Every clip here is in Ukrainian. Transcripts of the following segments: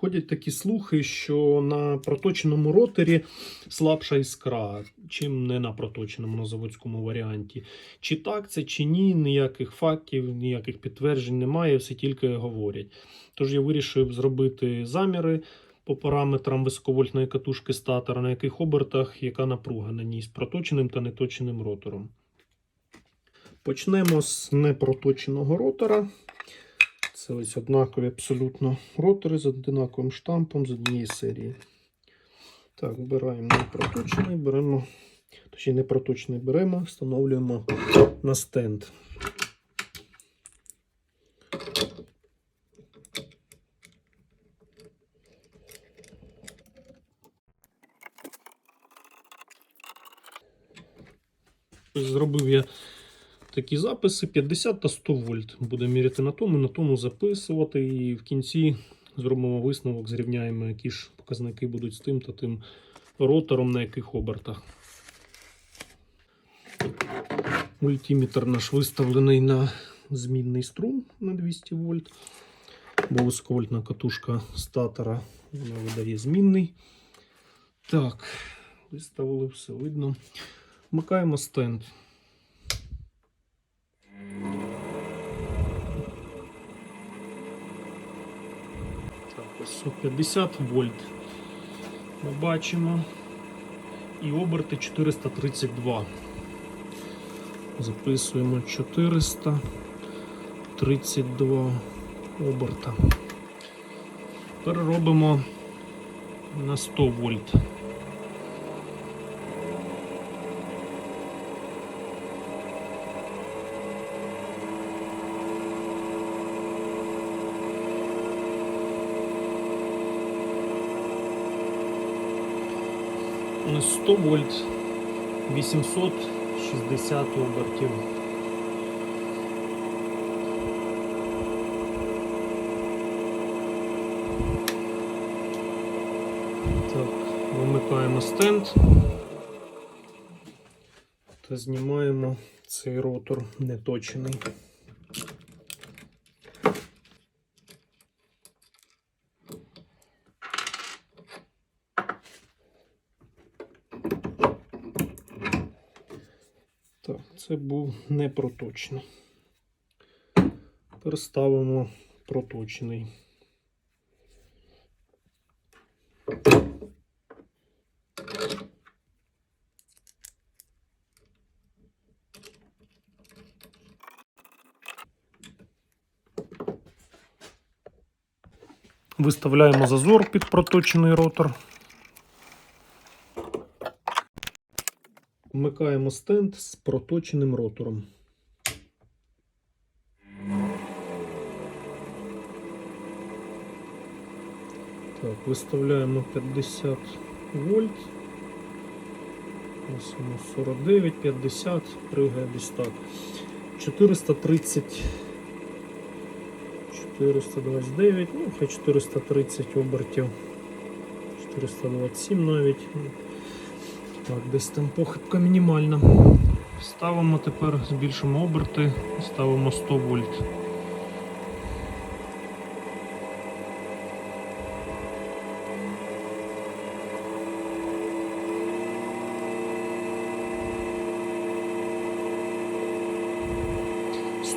Ходять такі слухи, що на проточеному роторі слабша іскра, чим не на проточеному на заводському варіанті. Чи так це, чи ні, ніяких фактів, ніяких підтверджень немає, все тільки говорять. Тож я вирішив зробити заміри по параметрам високовольтної катушки статора, на яких обертах яка напруга на ній з проточеним та неточеним ротором. Почнемо з непроточеного ротора. Це ось однакові абсолютно ротори з однаковим штампом з однієї серії. Так, вбираємо непроточений, беремо, точніше непроточений беремо, встановлюємо на стенд. Зробив я такі записи 50 та 100 вольт. Будемо міряти на тому, на тому записувати. І в кінці зробимо висновок, зрівняємо, які ж показники будуть з тим та тим ротором, на яких обертах. Мультиметр наш виставлений на змінний струм на 200 вольт. Бо високовольтна катушка статора вона видає змінний. Так, виставили все видно. Вмикаємо стенд. Так, ось 50 вольт. Ми бачимо. І оберти 432. Записуємо 432 оберта. Переробимо на 100 вольт. 100 вольт 860 обертів. Так, вимикаємо стенд та знімаємо цей ротор неточений. Так, це був непроточний. Тепер ставимо проточний. Виставляємо зазор під проточений ротор. Вмикаємо стенд з проточеним ротором. Так, виставляємо 50 вольт. Ось воно 49, 50, пригає десь так. 430, 429, ну, хай 430 обертів. 427 навіть. Так, десь там похибка мінімальна. Ставимо тепер, збільшимо оберти, ставимо 100 вольт.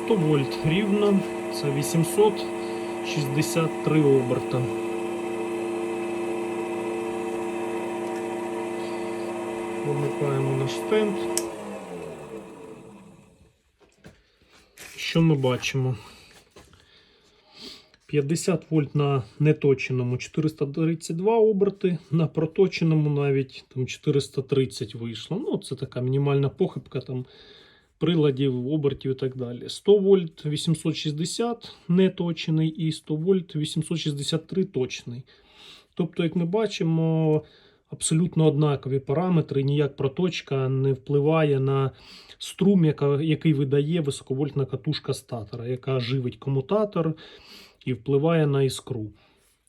Вольт рівно, це 863 оберта. Вимикаємо наш стенд. Що ми бачимо? 50 вольт на неточеному 432 оберти, на проточеному навіть там 430 вийшло. Ну, це така мінімальна похибка там приладів, обертів і так далі. 100 вольт 860 неточений і 100 вольт 863 точний. Тобто, як ми бачимо, абсолютно однакові параметри, ніяк проточка не впливає на струм, яка, який видає високовольтна катушка статора, яка живить комутатор і впливає на іскру.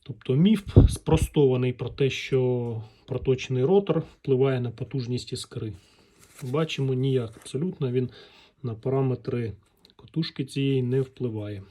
Тобто міф спростований про те, що проточений ротор впливає на потужність іскри. Бачимо ніяк абсолютно він на параметри катушки цієї не впливає.